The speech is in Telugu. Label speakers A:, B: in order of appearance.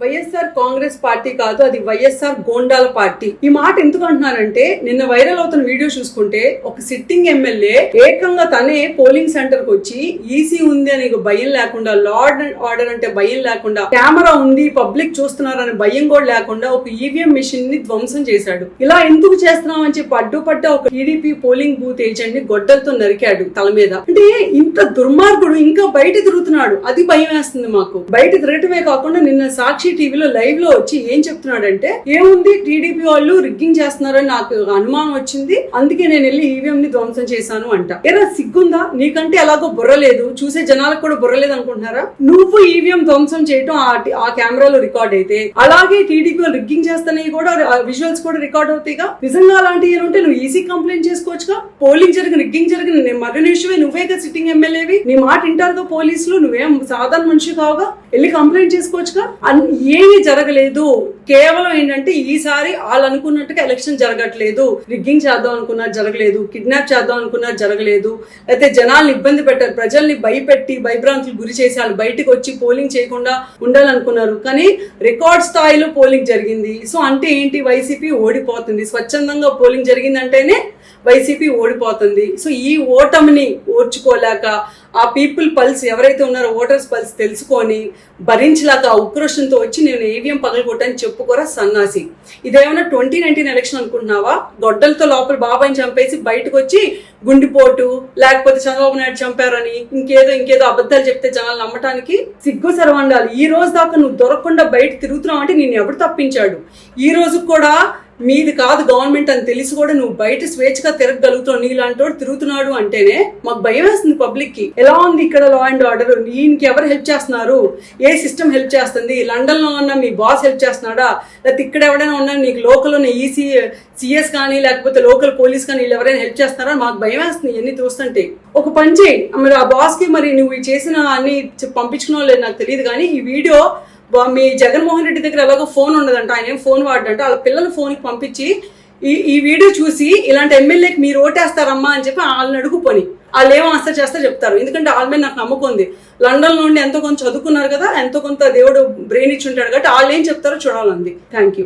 A: వైఎస్ఆర్ కాంగ్రెస్ పార్టీ కాదు అది వైఎస్ఆర్ గోండాల పార్టీ. ఈ మాట ఎందుకు అంటున్నారంటే నిన్న వైరల్ అవుతున్న వీడియో చూసుకుంటే ఒక సిట్టింగ్ ఎమ్మెల్యే ఏకంగా తనే పోలింగ్ సెంటర్కు వచ్చి ఈసీ ఉంది అని భయం లేకుండా లార్డ్ అండ్ ఆర్డర్ అంటే భయం లేకుండా కెమెరా ఉంది పబ్లిక్ చూస్తున్నారని భయం కూడా లేకుండా ఒక ఈవీఎం మిషన్ని ధ్వంసం చేశాడు. ఇలా ఎందుకు చేస్తున్నాం అని చెప్పి అడ్డుపడ్డ ఒక టీడీపీ పోలింగ్ బూత్ ఏజెంట్ని గొడ్డలతో నరికాడు తల మీద. అంటే ఇంత దుర్మార్గుడు ఇంకా బయట తిరుగుతున్నాడు అది భయం వేస్తుంది మాకు. బయట తిరగటమే కాకుండా నిన్న సాక్షి టీవీలో లైవ్లో వచ్చి ఏం చెప్తున్నాడంటే ఏముంది? టీడీపీ వాళ్ళు రిగ్గింగ్ చేస్తున్నారని నాకు అనుమానం వచ్చింది. అందుకే నేను వెళ్ళి ఈవీఎం ని ధ్వంసం చేశాను అంట. ఏరా సిగ్గుందా? నీకంటే ఎలాగో బుర్ర లేదు. చూసే జనాలకు కూడా బుర్ర లేదు అనుకుంటున్నారా? నువ్వు ఈవీఎం ధ్వంసం చేయటం ఆ కెమెరాలో రికార్డ్ అయితే అలాగే టీడీపీ వాళ్ళు రిగ్గింగ్ చేస్తానే కూడా విజువల్స్ కూడా రికార్డ్ అవుతాయిగా? నిజంగా అలాంటివి ఉంటే నువ్వు ఈజీ కంప్లైంట్ చేసుకోవచ్చుగా? పోలింగ్ జరిగిన రిగ్గింగ్ జరిగిన నేను మరణ విషయమే నువ్వేగా సిట్టింగ్ ఎమ్మెల్యేవి? నీ మాట ఇంటారుగా పోలీసులు? నువ్వేం సాధారణ మనిషి కావుగా? వెళ్ళి కంప్లైంట్ చేసుకోవచ్చుగా? ఏమీ జరగలేదు. కేవలం ఏంటంటే ఈసారి వాళ్ళు అనుకున్నట్టుగా ఎలక్షన్ జరగట్లేదు. రిగ్గింగ్ చేద్దాం అనుకున్నా జరగలేదు. కిడ్నాప్ చేద్దాం అనుకున్నా జరగలేదు. అయితే జనాల్ని ఇబ్బంది పెట్టారు. ప్రజల్ని భయపెట్టి భయభ్రాంతులు గురి చేసి వాళ్ళు బయటకు వచ్చి పోలింగ్ చేయకుండా ఉండాలనుకున్నారు. కానీ రికార్డ్ స్థాయిలో పోలింగ్ జరిగింది. సో అంటే ఏంటి? వైసీపీ ఓడిపోతుంది. స్వచ్ఛందంగా పోలింగ్ జరిగిందంటేనే వైసీపీ ఓడిపోతుంది. సో ఈ ఓటమిని ఓర్చుకోలేక ఆ పీపుల్ పల్స్ ఎవరైతే ఉన్నారో ఓటర్స్ పల్స్ తెలుసుకొని భరించలేక ఉక్రోషంతో వచ్చి నేను ఏవిఎం పగలగొట్టని చెప్పుకోరా సన్నాసి. ఇదేమైనా ట్వంటీ నైన్టీన్ ఎలక్షన్ అనుకుంటున్నావా? గొడ్డలతో లోపల బాబాయిని చంపేసి బయటకు వచ్చి గుండిపోటు లేకపోతే చంద్రబాబు నాయుడు చంపారని ఇంకేదో ఇంకేదో అబద్ధాలు చెప్తే జనాలు నమ్మటానికి సిగ్గు సరవండాలి ఈ రోజు దాకా నువ్వు దొరకకుండా బయట తిరుగుతున్నావు అంటే నేను ఎవడు తప్పించాడు? ఈ రోజు కూడా మీది కాదు గవర్నమెంట్ అని తెలిసి కూడా నువ్వు బయట స్వేచ్ఛగా తిరగగలుగుతావు. నీలాంటోడు తిరుగుతున్నాడు అంటేనే మాకు భయం వేస్తుంది పబ్లిక్కి. ఎలా ఉంది ఇక్కడ లా అండ్ ఆర్డర్ నీకు ఎవరు హెల్ప్ చేస్తున్నారు? ఏ సిస్టమ్ హెల్ప్ చేస్తుంది? లండన్లో ఉన్న మీ బాస్ హెల్ప్ చేస్తున్నాడా? లేకపోతే ఇక్కడ ఎవడైనా ఉన్నా నీకు లోకల్ ఉన్న ఈసీ సిఎస్ కానీ లేకపోతే లోకల్ పోలీస్ కానీ వీళ్ళు ఎవరైనా హెల్ప్ చేస్తున్నారా? మాకు భయం వేస్తుంది. ఇవన్నీ చూస్తుంటే. ఒక పని చేయి. మరి ఆ బాస్కి మరి నువ్వు చేసిన అన్ని పంపించుకున్నావు లేదు నాకు తెలియదు కానీ ఈ వీడియో మీ జగన్మోహన్ రెడ్డి దగ్గర ఎలాగో ఫోన్ ఉండదంట ఆయన ఏం ఫోన్ వాడంట వాళ్ళ పిల్లలు ఫోన్కి పంపించి ఈ ఈ వీడియో చూసి ఇలాంటి ఎమ్మెల్యేకి మీరు ఓటేస్తారమ్మా అని చెప్పి వాళ్ళని అడుగుపోని వాళ్ళు ఏం ఆన్సర్ చేస్తే చెప్తారు. ఎందుకంటే వాళ్ళ మీద నాకు నమ్మకం ఉంది. లండన్ నుండి ఎంతో కొంత చదువుకున్నారు కదా ఎంతో కొంత దేవుడు బ్రెయిన్ ఇచ్చి ఉంటాడు కాబట్టి వాళ్ళు ఏం చెప్తారో చూడాలంది థ్యాంక్ యూ.